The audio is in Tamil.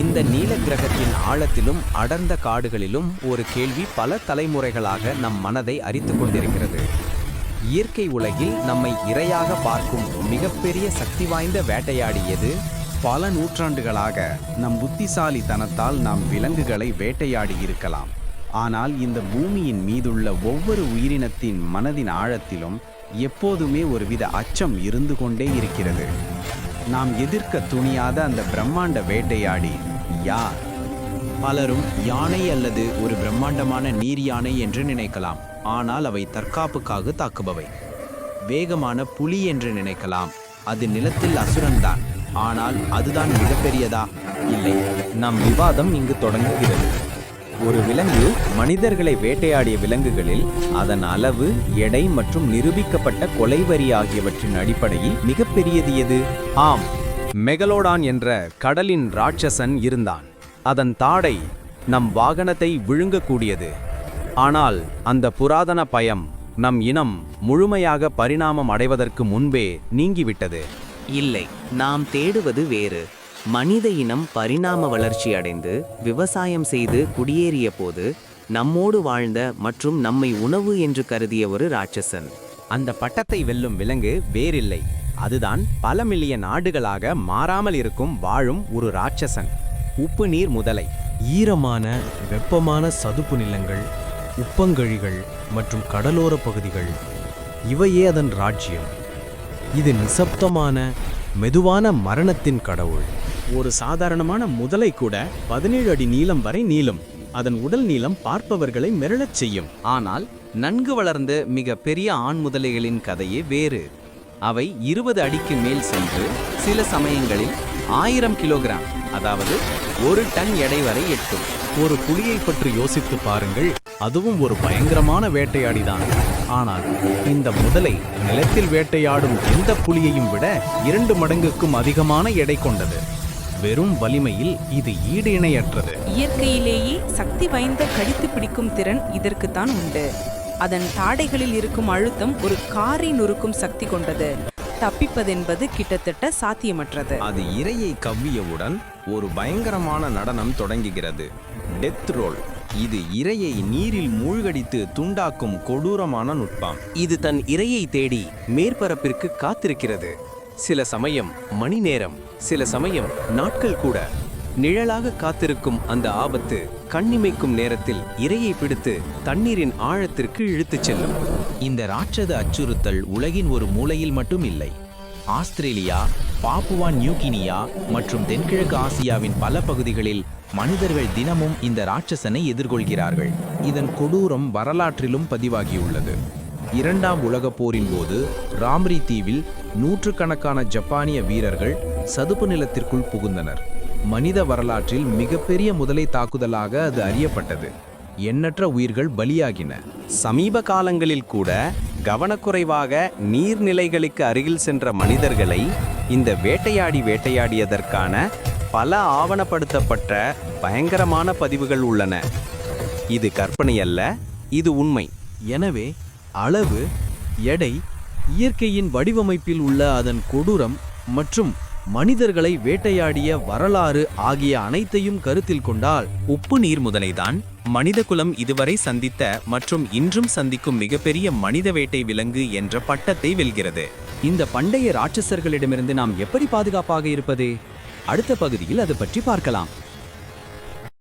இந்த நீல கிரகத்தின் ஆழத்திலும் அடர்ந்த காடுகளிலும் ஒரு கேள்வி பல தலைமுறைகளாக நம் மனதை அரித்து கொண்டிருக்கிறது. இயற்கை உலகில் நம்மை இரையாக பார்க்கும் மிகப்பெரிய சக்தி வாய்ந்த வேட்டையாடியது பல நூற்றாண்டுகளாக நம் புத்திசாலித்தனத்தால் நாம் விலங்குகளை வேட்டையாடி இருக்கலாம். ஆனால் இந்த பூமியின் மீதுள்ள ஒவ்வொரு உயிரினத்தின் மனதின் ஆழத்திலும் எப்போதுமே ஒருவித அச்சம் இருந்து கொண்டே இருக்கிறது. நாம் எதிர்க்க துணியாத அந்த பிரம்மாண்ட வேட்டையாடி யார்? பலரும் யானை அல்லது ஒரு பிரம்மாண்டமான நீர் யானை என்று நினைக்கலாம். ஆனால் அவை தற்காப்புக்காக தாக்குபவை. வேகமான புலி என்று நினைக்கலாம். அது நிலத்தில் அசுரன்தான். ஆனால் அதுதான் மிகப்பெரியதா? இல்லை. நம் விவாதம் இங்கு தொடங்குகிறது. ஒரு விலங்கு மனிதர்களை வேட்டையாடிய விலங்குகளில் அதன் அளவு எடை மற்றும் நிரூபிக்கப்பட்ட கொலைவரி ஆகியவற்றின் அடிப்படையில் மிகப்பெரியது எது? ஆம் மெகலோடான் என்ற கடலின் ராட்சசன் இருந்தான். அதன் தாடை நம் வாகனத்தை விழுங்கக்கூடியது. ஆனால் அந்த புராதன பயம் நம் இனம் முழுமையாக பரிணாமம் அடைவதற்கு முன்பே நீங்கிவிட்டது. இல்லை நாம் தேடுவது வேறு. மனித இனம் பரிணாம வளர்ச்சி அடைந்து விவசாயம் செய்து குடியேறிய போது நம்மோடு வாழ்ந்த மற்றும் நம்மை உணவு என்று கருதிய ஒரு ராட்சசன். அந்த பட்டத்தை வெல்லும் விலங்கு வேறில்லை. அதுதான் பல மில்லியன் ஆண்டுகளாக மாறாமல் இருக்கும் வாழும் ஒரு ராட்சசன். உப்பு நீர் முதலை. ஈரமான வெப்பமான சதுப்பு நிலங்கள் உப்பங்கழிகள் மற்றும் கடலோர பகுதிகள். இவையே அதன் ராஜ்யம். இது நிசப்தமான மெதுவான மரணத்தின் கடவுள். ஒரு சாதாரணமான முதலை கூட பதினேழு அடி நீளம் வரை நீளும். அதன் உடல் நீளம் பார்ப்பவர்களை மிரளச் செய்யும். ஆனால் நன்கு வளர்ந்த மிக பெரிய ஆண் முதலைகளின் கதையே வேறு. அவை இருபது அடிக்கு மேல் சென்று சில சமயங்களில் ஆயிரம் கிலோகிராம் அதாவது ஒரு டன் எடை வரை எட்டும். ஒரு புலியை பற்றி யோசித்து பாருங்கள். அதுவும் ஒரு பயங்கரமான வேட்டையாடிதான். ஆனால் இந்த முதலை நிலத்தில் வேட்டையாடும் எந்த புலியையும் விட இரண்டு மடங்குக்கும் அதிகமான எடை கொண்டது. வெறும் வலிமையில் இது ஈடு இணையற்றது. இயற்கையிலேயே சக்தி வாய்ந்த கடித்து பிடிக்கும் திறன் இதற்குத்தான் உண்டு. அதன் தாடைகளில் இருக்கும் அழுத்தம் ஒரு காரை நொறுக்கும் சக்தி கொண்டது. தப்பிப்பதென்பது கிட்டத்தட்ட சாத்தியமற்றது. அது இரையை கவ்வியவுடன் ஒரு பயங்கரமான நடனம் தொடங்குகிறது. Death roll. இது இரையை நீரில் மூழ்கடித்து துண்டாக்கும் கொடூரமான நுட்பம். இது தன் இரையை தேடி மேற்பரப்பிற்கு காத்திருக்கிறது. சில சமயம் மணி நேரம் சில சமயம் நாட்கள் கூட. நிழலாக காத்திருக்கும் அந்த ஆபத்து கண்ணிமைக்கும் நேரத்தில் இரையை பிடித்து தண்ணீரின் ஆழத்திற்கு இழுத்துச் செல்லும். இந்த ராட்சத அச்சுறுத்தல் உலகின் ஒரு மூலையில் மட்டும் இல்லை. ஆஸ்திரேலியா பாப்புவா நியூகினியா மற்றும் தென்கிழக்கு ஆசியாவின் பல பகுதிகளில் மனிதர்கள் தினமும் இந்த ராட்சசனை எதிர்கொள்கிறார்கள். இதன் கொடூரம் வரலாற்றிலும் பதிவாகியுள்ளது. இரண்டாம் உலகப் போரின் போது ராம்ரி தீவில் நூற்றுக்கணக்கான ஜப்பானிய வீரர்கள் சதுப்பு நிலத்திற்குள் புகுந்தனர். மனித வரலாற்றில் மிகப்பெரிய முதலை தாக்குதலாக அது அறியப்பட்டது. எண்ணற்ற உயிர்கள் பலியாகின. சமீப காலங்களில் கூட கவனக்குறைவாக நீர்நிலைகளுக்கு அருகில் சென்ற மனிதர்களை இந்த வேட்டையாடி வேட்டையாடியதற்கான பல ஆவணப்படுத்தப்பட்ட பயங்கரமான பதிவுகள் உள்ளன. இது கற்பனை அல்ல இது உண்மை. எனவே அளவு எடை இயற்கையின் வடிவமைப்பில் உள்ள அதன் கொடூரம் மற்றும் மனிதர்களை வேட்டையாடிய வரலாறு ஆகிய அனைத்தையும் கருத்தில் கொண்டால் உப்பு நீர் முதலைதான் மனிதகுலம் இதுவரை சந்தித்த மற்றும் இன்றும் சந்திக்கும் மிகப்பெரிய மனித வேட்டை விலங்கு என்ற பட்டத்தை வெல்கிறது. இந்த பண்டைய ராட்சசர்களிடமிருந்து நாம் எப்படி பாதுகாப்பாக இருப்பது? அடுத்த பகுதியில் அது பற்றி பார்க்கலாம்.